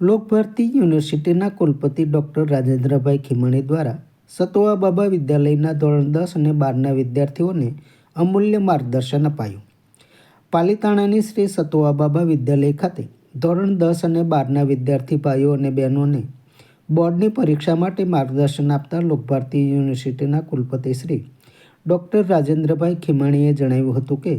લોકભારતી યુનિવર્સિટીના કુલપતિ ડૉક્ટર રાજેન્દ્રભાઈ ખીમણી દ્વારા સતોવા બાબા વિદ્યાલયના ધોરણ દસ અને બારના વિદ્યાર્થીઓને અમૂલ્ય માર્ગદર્શન અપાયું. પાલીતાણાની શ્રી સતોવા બાબા વિદ્યાલય ખાતે ધોરણ દસ અને બારના વિદ્યાર્થી ભાઈઓ અને બહેનોને બોર્ડની પરીક્ષા માટે માર્ગદર્શન આપતા લોકભારતી યુનિવર્સિટીના કુલપતિ શ્રી ડૉક્ટર રાજેન્દ્રભાઈ ખીમાણીએ જણાવ્યું હતું કે,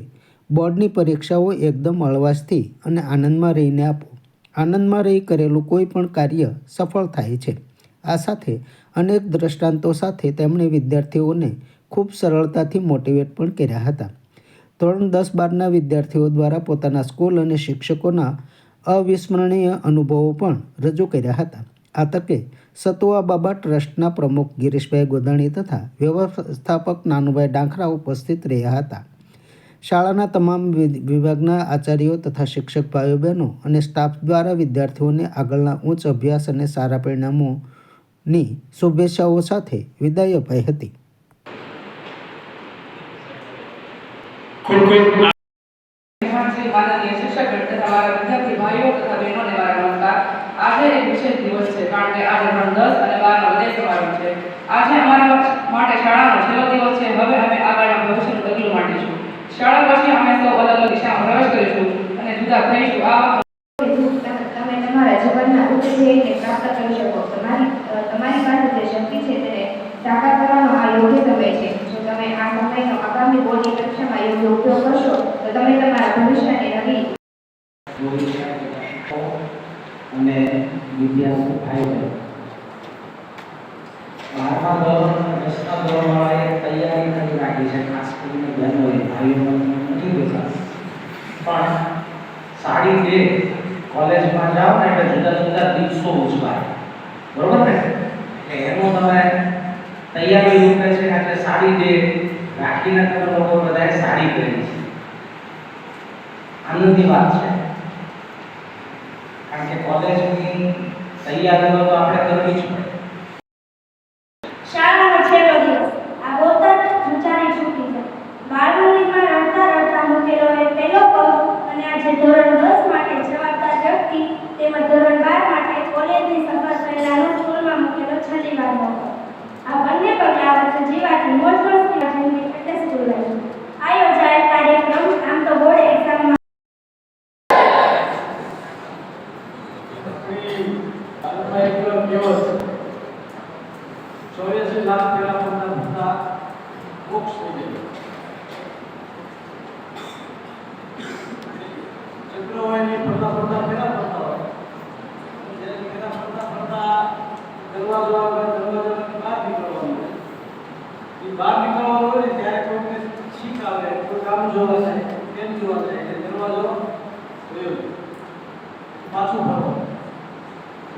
બોર્ડની પરીક્ષાઓ એકદમ હળવાશથી અને આનંદમાં રહીને આપો. આનંદમાં રહી કરેલું કોઈ પણ કાર્ય સફળ થાય છે. આ સાથે અનેક દ્રષ્ટાંતો સાથે તેમણે વિદ્યાર્થીઓને ખૂબ સરળતાથી મોટિવેટ પણ કર્યા હતા. ધોરણ દસ બારના વિદ્યાર્થીઓ દ્વારા પોતાના સ્કૂલ અને શિક્ષકોના અવિસ્મરણીય અનુભવો પણ રજૂ કર્યા હતા. આ તકે સતુઆ બાબા ટ્રસ્ટના પ્રમુખ ગિરીશભાઈ ગોધાણી તથા વ્યવસ્થાપક નાનુભાઈ ડાંખરા ઉપસ્થિત રહ્યા હતા. શાળાના તમામ વિભાગના આચાર્યો તથા શિક્ષક ભાઈઓ બહેનો અને સ્ટાફ દ્વારા વિદ્યાર્થીઓને આગળના ઉચ્ચ અભ્યાસ અને સારા પરિણામોની શુભેચ્છાઓ સાથે વિદાય અપાઈ હતી. વિશેષ દિવસ છે કારણ કે ધોરણ દસ અને છે. આજે અમારા માટે શાળાનો છેલ્લો દિવસ છે હવે અમે આગળના ભવિષ્યનું પગલું માંડીશું શાળા પછી અમે સૌ અલગ અલગ દિશામાં પ્રવેશ કરીશું અને જુદા થઈશું. આ તમે તમારા જીવનના ઉચ્ચ ધ્યેયને પ્રાપ્ત કરી શકો. તમારી તમારી પાસે જે શક્તિ છે તેને સાકાર કરવાનો આ યોગ્ય સમય છે. જો તમે આ સમયનો આગામી બોર્ડની પરીક્ષામાં યોગ્ય ઉપયોગ કરશો તો તમે તમારા ભવિષ્યને નવી અને વિદ્યાર્થી ભાઈ બહેનો. બારમા ધોરણ ધોરણવાળાએ તૈયારી કરી રાખી છે ખાસ કરીને બહેનોએ ભાઈઓને નથી દેતા પણ સાડી ડે કોલેજમાં જાઓ ને એટલે જુદા જુદા દિવસો ઉજવાય બરોબર ને એટલે એનું તમે તૈયારી રૂપે છે એટલે સાડી ડે રાખીને તમે લોકો બધાએ સાડી પહેરી છે આનંદની વાત છે કારણ કે કોલેજની તૈયારીઓ તો આપણે કરવી જ પડે શાળાનો છેલ્લો દિવસ આ બોલતા જ વિચારી છૂટી જાય બાળમંદિરમાં રડતા રડતા મૂકેલો એ પહેલો પગ અને આજે ધોરણ દસ માટે જવાબદાર વ્યક્તિ તેમજ ધોરણ બાર માટે કોલેજની સફર પહેલાનો સ્કૂલમાં મૂકેલો છેલ્લી વારનો પગ આ બંને પગલા વચ્ચે જીવાતી મોજ મસ્તી જિંદગી એટલે સ્કૂલ લાઈફ આ યોજાયેલ કાર્યક્રમ આમ તો બોર્ડ એક્ઝામમાં હાલમાં એટલો કેવો છે ચોર્યાસી લાખ પેલા પરના ધંધા મોક્ષ થઈ ગયા ચક્રવાળીની ફરતા ફરતા પેલા ફરતા હોય જ્યારે પેલા ફરતા ફરતા દરવાજો આવે દરવાજાની બહાર નીકળવાનું હોય એ બહાર નીકળવાનું હોય ને ત્યારે કોઈને છીક આવે કોઈ કામ જોવા જાય કેમ જોવા જાય, એટલે દરવાજો પાછું ફરવાનું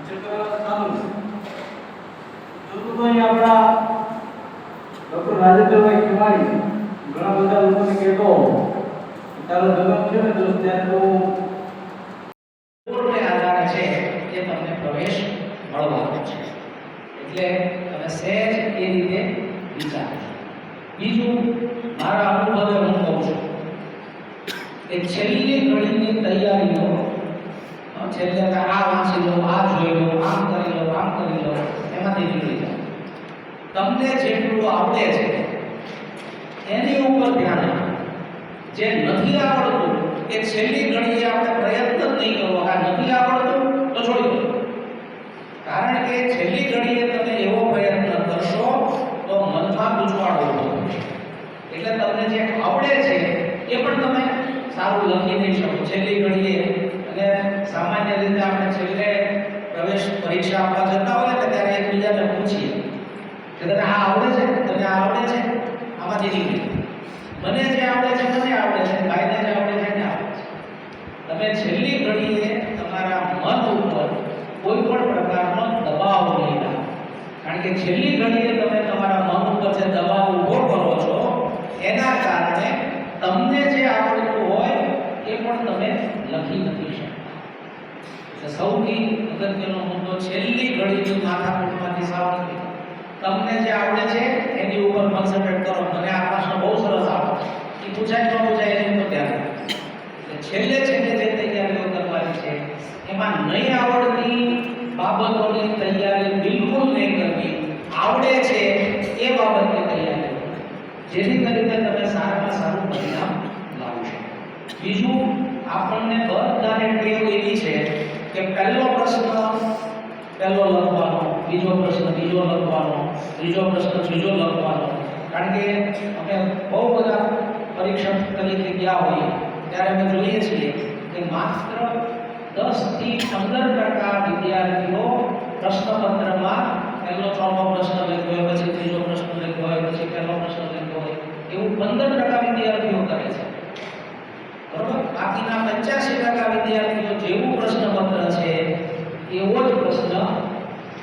ચક્ર ચાલુ છે. અહીં આપણા ડૉક્ટર રાજેન્દ્રભાઈ ખીમાણી, ઘણા બધા લોકોને કહેતો, તારો જન્મ છે ને દોસ્ત ત્યારે તો તમને પ્રવેશ મળવાનો છે. એટલે તમે સહેજ એ રીતે વિચારો બીજું, મારા અનુભવે હું કહું છું. કે છેલ્લી ઘડીની તૈયારીઓ છેલ્લે આ વાંચી લો, આ જોઈ લો, આમ કરી લો, આમ કરી લો, એમાંથી નીકળી જાય તમને જેટલું આવડે છે, એની ઉપર ધ્યાન આપો. જે નથી આવડતું, એ છેલ્લી ઘડીએ આપણે પ્રયત્ન જ નહીં કરવો. આ નથી આવડતું, તો છોડી દો. કારણ કે છેલ્લી ઘડીએ તમે એવો પ્રયત્ન કરશો એટલે તમને જે આવડે છે, એ પણ તમે સારું લખી દઈ શકો. છેલ્લી ઘડીએ. અને સામાન્ય રીતે આપણે છેલ્લે પ્રવેશ પરીક્ષા આપવા જતા હોય ને ત્યારે એકબીજાને પૂછીએ કે તને આ આવડે છે? તને આ આવડે છે? આમાંથી નીકળી મને જે આવડે છે, મને આવડે છે, ભાઈને જે આવડે છે, એને આવડે છે. તમે છેલ્લી ઘડીએ તમારા મન ઉપર કોઈ પણ પ્રકારનો દબાવ નહીં કારણ કે છેલ્લી ઘડીએ તમે જેથી કરીને તમે સારામાં સારું પરિણામ લાવી શકો. બીજું, આપણને બધાને ટેવ એવી છે કે પહેલો પ્રશ્ન પહેલો લખવાનો, બીજો પ્રશ્ન બીજો લખવાનો, ત્રીજો પ્રશ્ન ત્રીજો લખવાનો. કારણ કે અમે બહુ બધા પરીક્ષક તરીકે ગયા હોઈએ, ત્યારે અમે જોઈએ છીએ કે માત્ર દસથી પંદર ટકા વિદ્યાર્થીઓ પ્રશ્નપત્રમાં પહેલો, ચોથો પ્રશ્ન લખ્યો હોય પછી ત્રીજો પ્રશ્ન લખ્યો હોય પછી પહેલો પ્રશ્ન એવું પંદર ટકા વિદ્યાર્થીઓ કરે છે. બરોબર? બાકીના પંચ્યાસી ટકા વિદ્યાર્થીઓ જેવું પ્રશ્નપત્ર છે, એવો જ પ્રશ્ન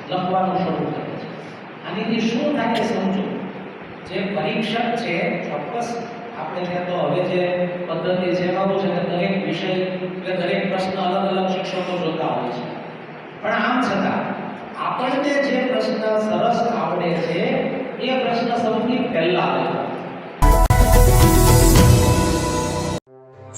લખવાનું શરૂ કરે છે. આનીથી શું થાય સમજો? જે પરીક્ષક છે, ચોક્કસ આપણે ત્યાં તો હવે જે પદ્ધતિ છે છે દરેક વિષય કે દરેક પ્રશ્ન અલગ અલગ શિક્ષકો જોતા હોય છે. પણ આમ છતાં, આપણને જે પ્રશ્ન સરસ આવડે છે, એ પ્રશ્ન સૌથી પહેલા આવે.